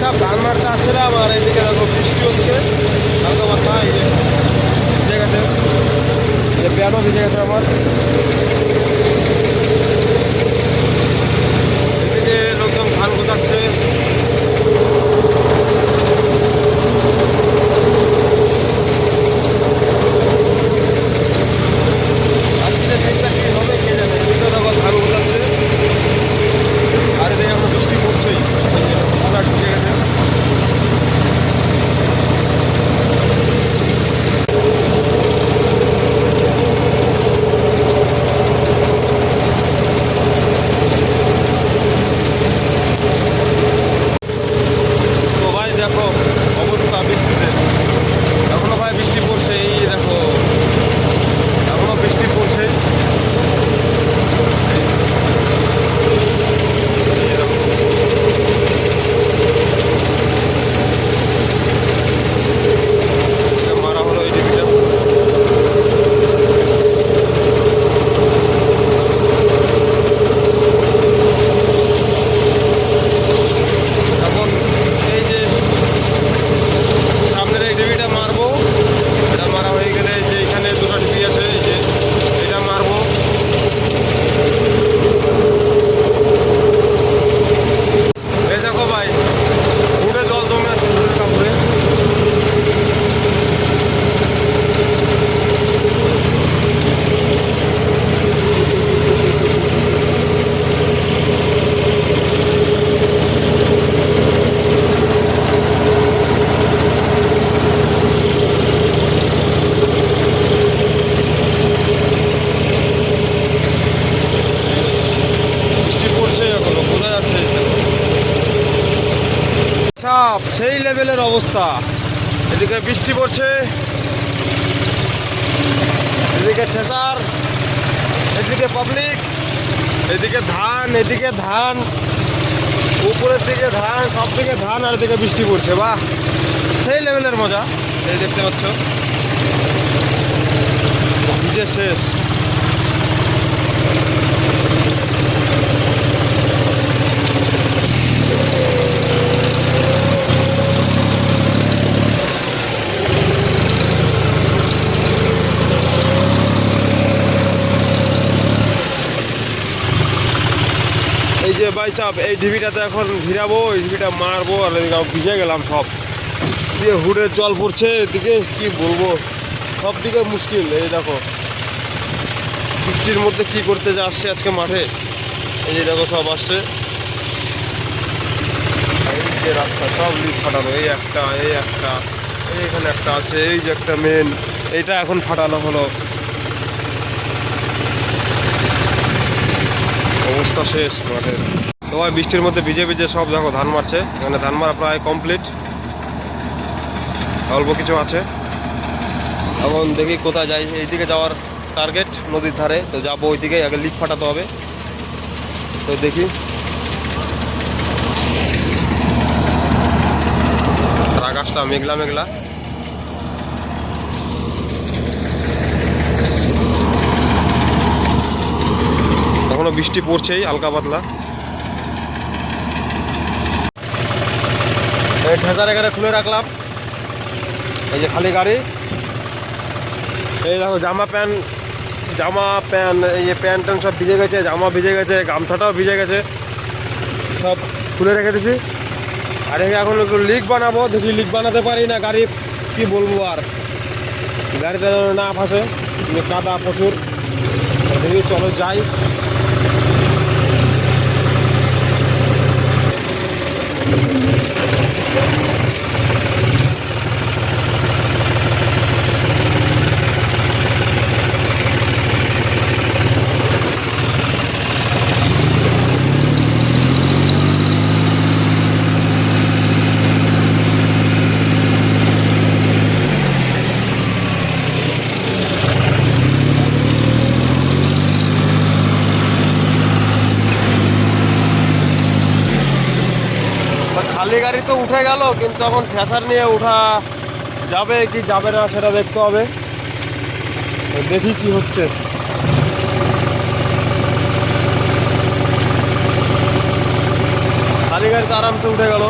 সাহেব ধান মারতে আসছিলাম আর এদিকে দেখো বৃষ্টি হচ্ছে। হালকা মাথা এই জায়গাতে যে প্যানও ভিজে আমার। লেভেলের অবস্থা। এদিকে বৃষ্টি পড়ছে। এদিকে ঠেসার এদিকে পাবলিক, এদিকে ধান এদিকে ধান, উপরের দিকে ধান, সব দিকে ধান, আর এদিকে বৃষ্টি পড়ছে। বাহ, সেই লেভেলের মজা। এই দেখতে পাচ্ছ। শেষ। এই যে ভাই সাহেব, এই ঢিবিটাতে এখন ঘিরাবো, এই ঢিবিটা মারবো, আর এদিকে ভিজে গেলাম সব। দিয়ে হুডের জল পড়ছে, এদিকে কি বলব? সব দিকে মুশকিল, এই দেখো। বৃষ্টির মধ্যে কি করতে যে আসছে আজকে মাঠে? এই যে দেখো সব আসছে। এই যে রাস্তা, সব লিক ফাটানো, এই একটা এই একটা, এই এখানে একটা আছে, এই যে একটা মেন এইটা এখন ফাটানো হলো। অবস্থা শেষ মাঠের তোমার বৃষ্টির মধ্যে ভিজে ভিজে সব দেখো, ধান মারছে। এখানে ধান মারা প্রায় কমপ্লিট অল্প কিছু আছে। এখন দেখি কোথায় যাই। এইদিকে যাওয়ার টার্গেট নদীর ধারে। তো যাব ওইদিকে, আগে লিক ফাটাতে হবে। তো দেখি। আর আকাশটা মেঘলা মেঘলা। এখনও বৃষ্টি পড়ছেই, হালকা পাতলা। এই ঠেসার এখানে খুলে রাখলাম। এই যে খালি গাড়ি। এই দেখো, জামা প্যান্ট জামা প্যান্ট, এই যে প্যান্ট ট্যান্ট সব ভিজে গেছে, জামা ভিজে গেছে, গামছাটাও ভিজে গেছে। সব খুলে রেখে দিছি। আর এখানে এখন একটু লিক বানাবো, দেখি লিক বানাতে পারি না গাড়ি, কি বলব আর। গাড়িটা না ফাঁসে, কাদা প্রচুর। দেখি চলো যাই তা খালি গেল, কিন্তু এখন ফ্যাসার নিয়ে উঠা যাবে কি যাবে না সেটা দেখতে হবে। দেখি কি হচ্ছে। খালি গাড়ি তো আরামসে উঠে গেল।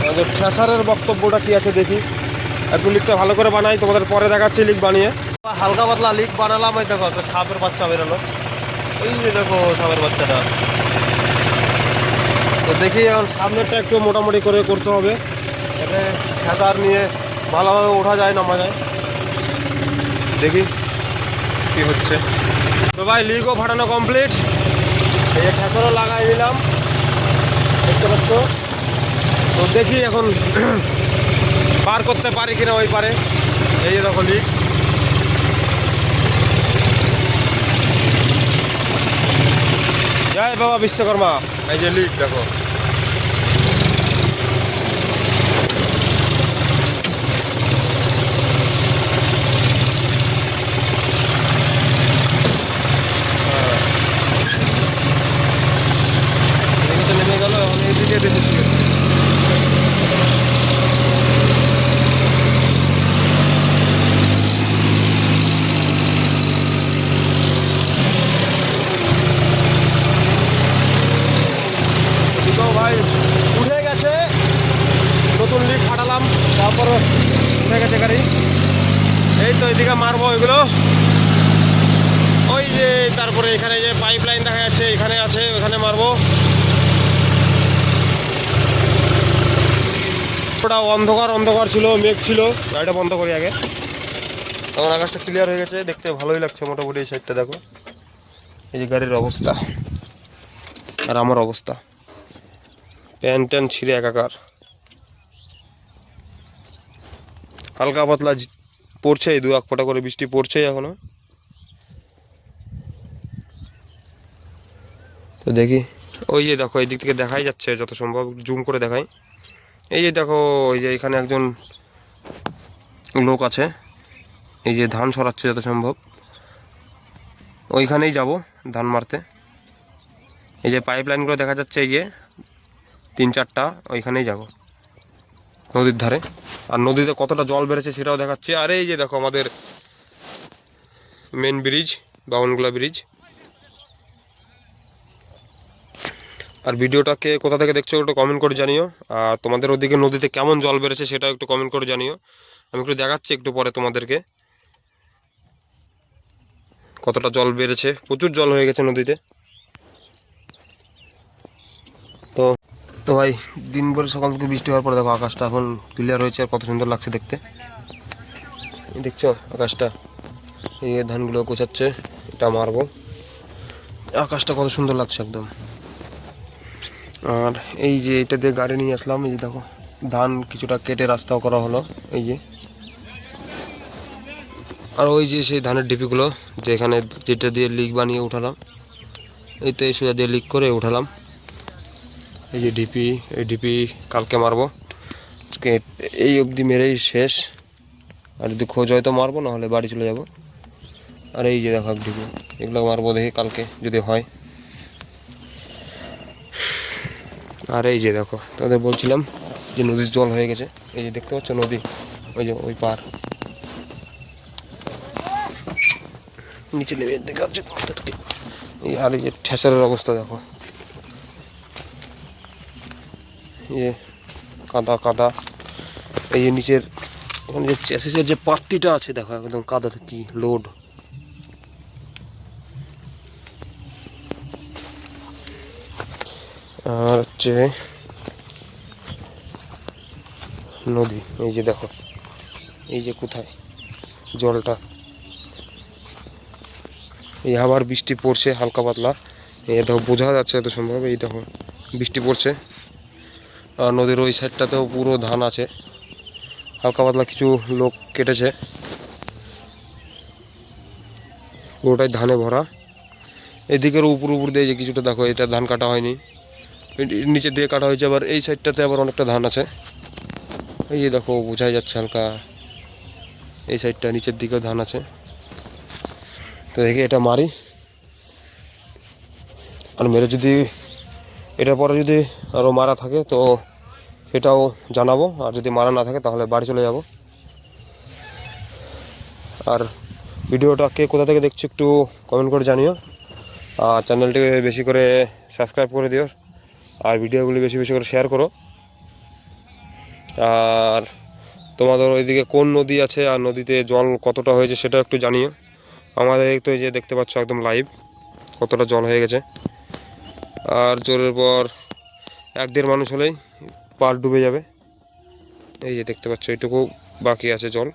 আমাদের ঠেসারের বক্তব্যটা কি আছে দেখি। একটু লিকটা ভালো করে বানাই, তোমাদের পরে দেখাচ্ছি লিক বানিয়ে। হালকা পাতলা লিক বানালাম, এই দেখো সাপের বাচ্চা বেরোলো। এই যে দেখো, সাপের বাচ্চাটা। তো দেখি এখন সামনেরটা একটু মোটামুটি করে করতে হবে। এতে ঠেসার নিয়ে ভালোভাবে ওঠা যায়, নামা যায়। দেখি কি হচ্ছে। তো ভাই লিগও ফাটানো কমপ্লিট এই যে ঠেসারও লাগাই নিলাম দেখতে পাচ্ছ? তো দেখি এখন পার করতে পারি কিনা ওই পারে। এই যে দেখো লিগ জয় বাবা বিশ্বকর্মা। এই যে লিগ দেখো এদিকে তো নেমে গেল এখন এইদিকে দেখি কি হচ্ছে। এদিকেও ভাই উঠে গেছে নতুন লিক ফাটালাম তারপর উঠে গেছে গাড়ি এই তো এদিকে মারবো এগুলো ওই যে তারপরে এখানে যে পাইপ লাইন দেখা যাচ্ছে এখানে আছে ওখানে মারবো ওটা অন্ধকার অন্ধকার ছিল, মেঘ ছিল। গাড়িটা বন্ধ করি আগে। তখন আকাশটা ক্লিয়ার হয়ে গেছে, দেখতে ভালোই লাগছে মোটামুটি এই সাইডটা দেখো। এই যে গাড়ির অবস্থা আর আমার অবস্থা। প্যান্ট ট্যান্ট ছিঁড়ে একাকার। হালকা পাতলা পড়ছে দু এক ফোঁটা করে বৃষ্টি পড়ছে এখনও। তো দেখি, ওই যে দেখো, এই দিক থেকে দেখাই যাচ্ছে, যত সম্ভব জুম করে দেখাই। এই যে দেখো ওই যে এখানে একজন লোক আছে। এই যে ধান সরাচ্ছে যত সম্ভব। ওইখানেই যাব ধান মারতে। এই যে পাইপ লাইনগুলো দেখা যাচ্ছে, এই যে তিন চারটা, ওইখানেই যাব নদীর ধারে। আর নদীতে কতটা জল বেড়েছে সেটাও দেখাচ্ছে। আর এই যে দেখো আমাদের মেন ব্রিজ বাউনগুলা ব্রিজ আর ভিডিওটাকে কোথা থেকে দেখছ একটু কমেন্ট করে জানিও। আর তোমাদের ওদিকে নদীতে কেমন জল বেড়েছে সেটাও একটু কমেন্ট করে জানিও। আমি একটু দেখাচ্ছি একটু পরে তোমাদেরকে। কতটা জল বেড়েছে? প্রচুর জল হয়ে গেছে নদীতে। তো তো ভাই দিন ভরে সকাল থেকে বৃষ্টি হওয়ার পরে দেখো আকাশটা এখন ক্লিয়ার হয়েছে আর কত সুন্দর লাগছে দেখতে। দেখছ আকাশটা? এই ধানগুলো গোছাচ্ছে, এটা মারবো আকাশটা কত সুন্দর লাগছে একদম। আর এই যে এটা দিয়ে গাড়ি নিয়ে আসলাম, এই যে দেখো, ধান কিছুটা কেটে রাস্তাও করা হলো, এই যে। আর ওই যে সেই ধানের ডিপিগুলো যেখানে যেটা দিয়ে লিক বানিয়ে উঠালাম, এই তো এই সোজা দিয়ে লিক করে উঠালাম। এই যে ডিপি, এই ডিপি কালকে মারবো। এই অবধি মেরেই শেষ। আর যদি খোঁজ হয় তো মারবো, নাহলে বাড়ি চলে যাব। আর এই যে দেখো ডিপি, এগুলো মারবো দেখি কালকে, যদি হয়। আর এই যে দেখো তাদের বলছিলাম যে নদীর জল হয়ে গেছে। এই যে দেখতে পাচ্ছ নদী, ওই যে ওই পার। নিচে নেমে দেখাচ্ছে তোমাদেরকে এই আর এই যে ঠেসারের অবস্থা দেখো। যে কাদা কাদা। এই যে নিচের ওখানে যে চ্যাসিসের যে আছে, দেখো, একদম কাদাতে কি লোড আর হচ্ছে নদী, এই যে দেখো, এই যে কোথায় জলটা। এই আবার বৃষ্টি পড়ছে, হালকা পাতলা। এই দেখো, বোঝা যাচ্ছে এত সম্ভব, এই দেখো, বৃষ্টি পড়ছে। আর নদীর ওই সাইডটাতেও পুরো ধান আছে। হালকা পাতলা কিছু লোক কেটেছে। পুরোটাই ধানে ভরা। এদিকের উপর উপর দিয়ে যে কিছুটা দেখো, এটা ধান কাটা হয়নি। নিচে দিয়ে কাটা হয়েছে, আবার এই সাইডটাতে আবার অনেকটা ধান আছে। এই যে দেখো, বোঝাই যাচ্ছে হালকা। এই সাইডটা নিচের দিকেও ধান আছে। তো দেখি এটা মারি। আর মেরে যদি এটার পরে যদি আরও মারা থাকে, তো সেটাও জানাব। আর যদি মারা না থাকে, তাহলে বাড়ি চলে যাব। আর ভিডিওটা কে কোথা থেকে দেখছ একটু কমেন্ট করে জানিও। আর চ্যানেলটিকে বেশি করে সাবস্ক্রাইব করে দিও। ভিডিওগুলি বেশি বেশি করে শেয়ার করো। আর তোমাদের ওইদিকে কোন নদী আছে আর নদীতে জল কতটা হয়েছে সেটা একটু জানিও। আমাদের তো এই যে দেখতে পাচ্ছ একদম লাইভ কতটা জল হয়ে গেছে। আর জোরের পর এক দেড় মানুষ হলেই পার ডুবে যাবে। এই যে দেখতে পাচ্ছ, এইটুকু বাকি আছে জল।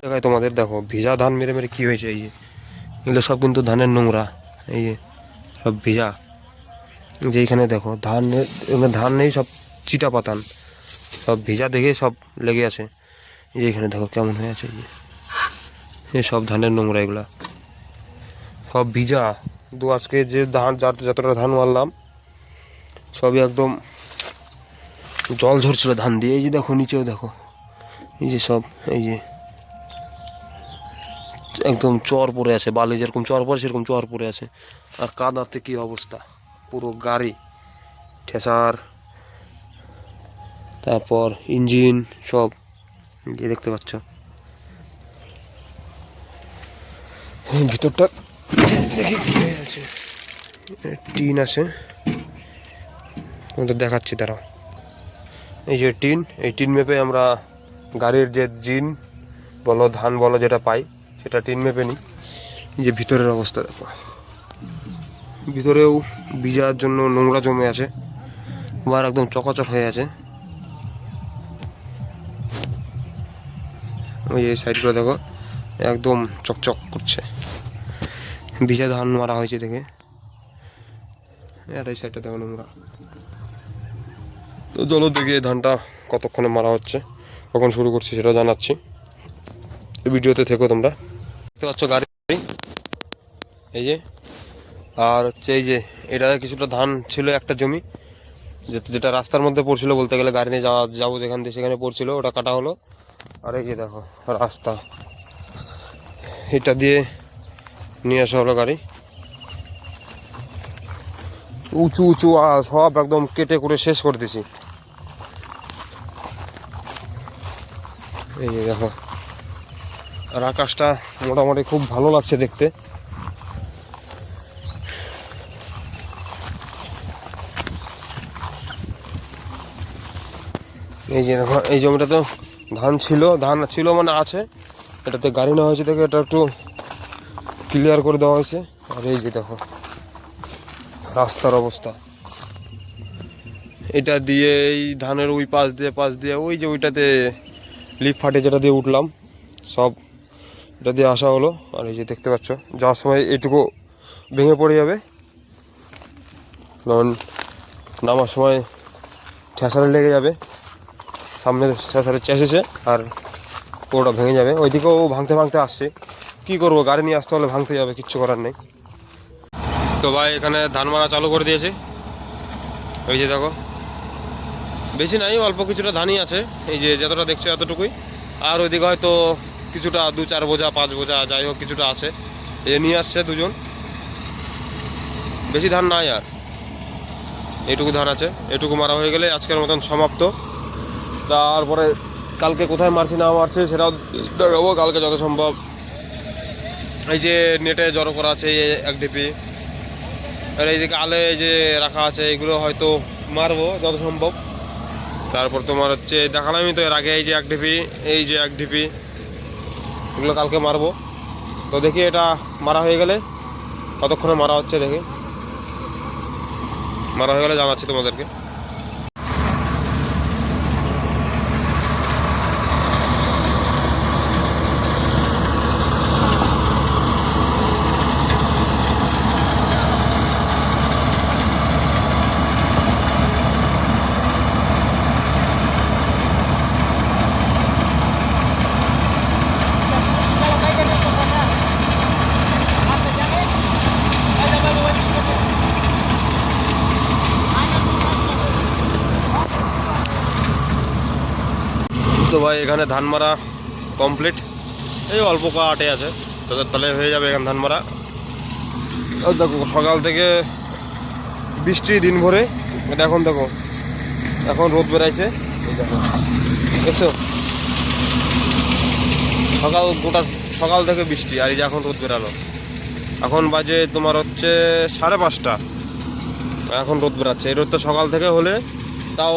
দেখায় তোমাদের দেখো, ভিজা ধান মেরে মেরে কি হয়েছে? এই যে, এগুলো সব কিন্তু ধানের নোংরা। এই যে, সব ভিজা। যে এইখানে দেখো, ধান ধান নেই, সব চিটা পাতান। সব ভিজা দেখে সব লেগে আছে। যে এখানে দেখো কেমন হয়ে আছে এই সব ধানের নোংরা এগুলা। সব ভিজা। দু আজকে যে ধান, যার যতটা ধান মারলাম, সবই একদম জল ঝরছিল ধান দিয়ে। এই যে দেখো নিচেও দেখো। এই যে সব, এই যে একদম চর পড়ে আছে, বালি যেরকম চর পড়ে, সেরকম চর পড়ে আছে। আর কাদাতে কি অবস্থা? পুরো গাড়ি, ঠেসার, তারপর ইঞ্জিন সব গিয়ে দেখতে পাচ্ছ। ভিতরটা দেখি আছে। টিন আছে। তোমাদের দেখাচ্ছি তারা এই যে টিন, এই টিন মেপে আমরা গাড়ির যে জিন বলো, ধান বলো যেটা পাই, সেটা টিন মেপে নিই। যে ভিতরের অবস্থা, দেখো। ভিতরেও ভিজার জন্য নোংরা জমে আছে। আবার একদম চকাচক হয়ে আছে। ওই এই সাইডগুলো দেখো, একদম চকচক করছে। ভিজা ধান মারা হয়েছে দেখে। আর এই সাইডটা দেখো নোংরা। তো চলো দেখি ধানটা কতক্ষণে মারা হচ্ছে, কখন শুরু করছি সেটা জানাচ্ছি। ভিডিওতে থেকো তোমরা। দেখতে পাচ্ছ গাড়ি? এই যে আর হচ্ছে এই যে, এটা কিছুটা ধান ছিল একটা জমি। যেটা রাস্তার মধ্যে পড়ছিল বলতে গেলে গাড়ি নিয়ে যাওয়া যাব যেখান দিয়ে সেখানে পড়ছিল, ওটা কাটা হলো। আর এই যে দেখো, রাস্তা। এটা দিয়ে নিয়ে আসা হলো গাড়ি। উঁচু উঁচু সব একদম কেটে করে শেষ করে দিছি এই দেখো, আর আকাশটা মোটামুটি খুব ভালো লাগছে দেখতে। এই যে দেখো, এই জমিটা তো ধান ছিল ধান ছিল মানে আছে। এটাতে গাড়ি নেওয়া হয়েছে দেখে এটা একটু ক্লিয়ার করে দেওয়া হয়েছে। আর এই যে দেখো, রাস্তার অবস্থা। এটা দিয়ে এই ধানের ওই পাশ দিয়ে পাশ দিয়ে, ওই যে ওইটাতে লিফ ফাটে যেটা দিয়ে উঠলাম, সব এটা দিয়ে আসা হলো। আর এই যে দেখতে পাচ্ছ, যাওয়ার সময় এটুকু ভেঙে পড়ে যাবে। কারণ নামার সময় ঠেসারে লেগে যাবে। সামনে চেষেছে আর পুরোটা ভেঙে যাবে। ওইদিকেও ভাঙতে ভাঙতে আসছে। কি করব, গাড়ি নিয়ে আসতে হলে ভাঙতে যাবে, কিচ্ছু করার নেই। তো ভাই, এখানে ধান মারা চালু করে দিয়েছে। ওই যে দেখো। বেশি নাই, অল্প কিছুটা ধানই আছে। এই যে যতটা দেখছ এতটুকুই। আর ওইদিকে হয়তো কিছুটা দু চার বোঝা, পাঁচ বোঝা, যাই হোক, কিছুটা আছে। এ নিয়ে আসছে দুজন। বেশি ধান নাই আর। এটুকু ধান আছে। এটুকু মারা হয়ে গেলে আজকের মতন সমাপ্ত। তারপরে কালকে কোথায় মারছি, না মারছে, সেটাও দেখাবো, কালকে যত সম্ভব এই যে নেটে জড়ো করা আছে এক ডিপি। আর এইদিকে আলে যে রাখা আছে, এগুলো হয়তো মারবো যত সম্ভব তারপর তোমার হচ্ছে, দেখালামই তো এর আগে, এই যে এক ডিপি, এই যে এক ডিপি, এগুলো কালকে মারবো। তো দেখি এটা মারা হয়ে গেলে, কতক্ষণে মারা হচ্ছে দেখি। মারা হয়ে গেলে জানাচ্ছি তোমাদেরকে। ভাই এখানে ধান মারা কমপ্লিট এই অল্প কাটে আছে, তাদের তাহলে হয়ে যাবে এখানে ধান মারা। দেখো, সকাল থেকে বৃষ্টি দিন ভরে এটা এখন দেখো, এখন রোদ বেড়াইছে। দেখো সকাল গোটা, সকাল থেকে বৃষ্টি, আর এই যে এখন রোদ বেরালো এখন বাজে তোমার হচ্ছে সাড়ে পাঁচটা। এখন রোদ বেরাচ্ছে এই রোদটা সকাল থেকে হলে তাও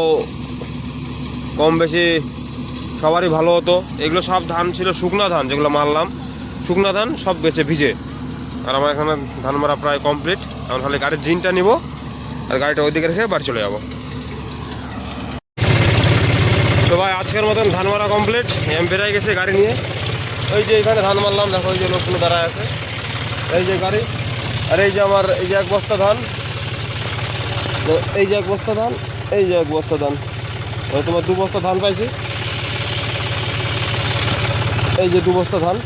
কম বেশি সবারই ভালো হতো। এগুলো সব ধান ছিল, শুকনা ধান যেগুলো মারলাম। শুকনা ধান সব বেঁচে ভিজে। আর আমার এখানে ধান মারা প্রায় কমপ্লিট এখন খালি গাড়ির জিনটা নিব, আর গাড়িটা ওইদিকে রেখে বাড়ি চলে যাব। তো ভাই, আজকের মতন ধান মারা কমপ্লিট এম বেড়াই গেছে গাড়ি নিয়ে। ওই যে এখানে ধান মারলাম, দেখো ওই যে লোকগুলো দাঁড়ায় আছে। এই যে গাড়ি, আর এই যে আমার, এই যে এক বস্তা ধান। এই যে এক বস্তা ধান, এই যে এক বস্তা ধান। তোমার দু বস্তা ধান পাইছি। এই যে দু বস্তা ধান,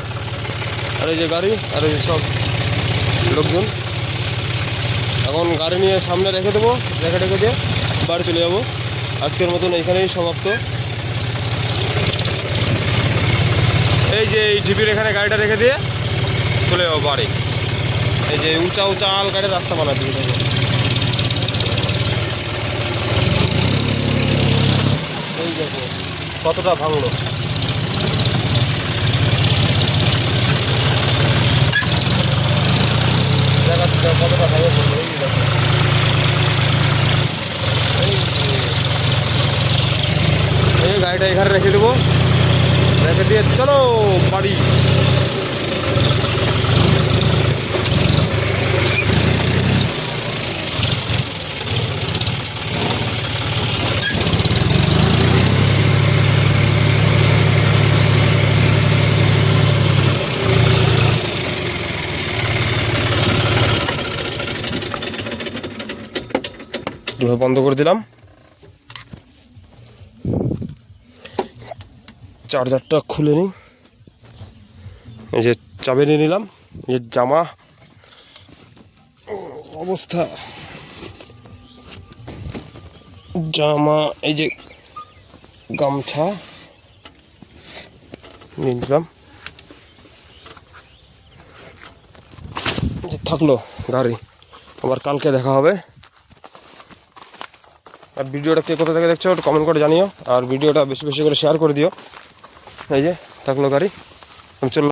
আর এই যে গাড়ি, আর এই সব লোকজন। এখন গাড়ি নিয়ে সামনে রেখে দেবো, রেখে রেখে দিয়ে বাড়ি চলে যাব। আজকের মতন এইখানেই সমাপ্ত। এই যে এই ঢিপির এখানে গাড়িটা রেখে দিয়ে চলে যাব বাড়ি। এই যে উঁচা উঁচা আল গাড়ির রাস্তা বানাতে দেখো। এই দেখো, কতটা ভাঙলো দেখাচ্ছি দেখো কতটা ভাঙে পড়ল এই গাড়িটা এখানে রেখে দেবো। রেখে দিয়ে চলো বাড়ি। এভাবে বন্ধ করে দিলাম। চার্জারটা খুলে নিই। এই যে চাবি নিয়ে নিলাম, এই যে জামা অবস্থা। জামা, এই যে গামছা নিয়ে নিলাম। থাকল গাড়ি, আবার কালকে দেখা হবে। আর ভিডিওটা কে কোথা থেকে দেখছ কমেন্ট করে জানিও। আর ভিডিওটা বেশি বেশি করে শেয়ার করে দিও। এই যে, থাকল গাড়ি। আমি চললাম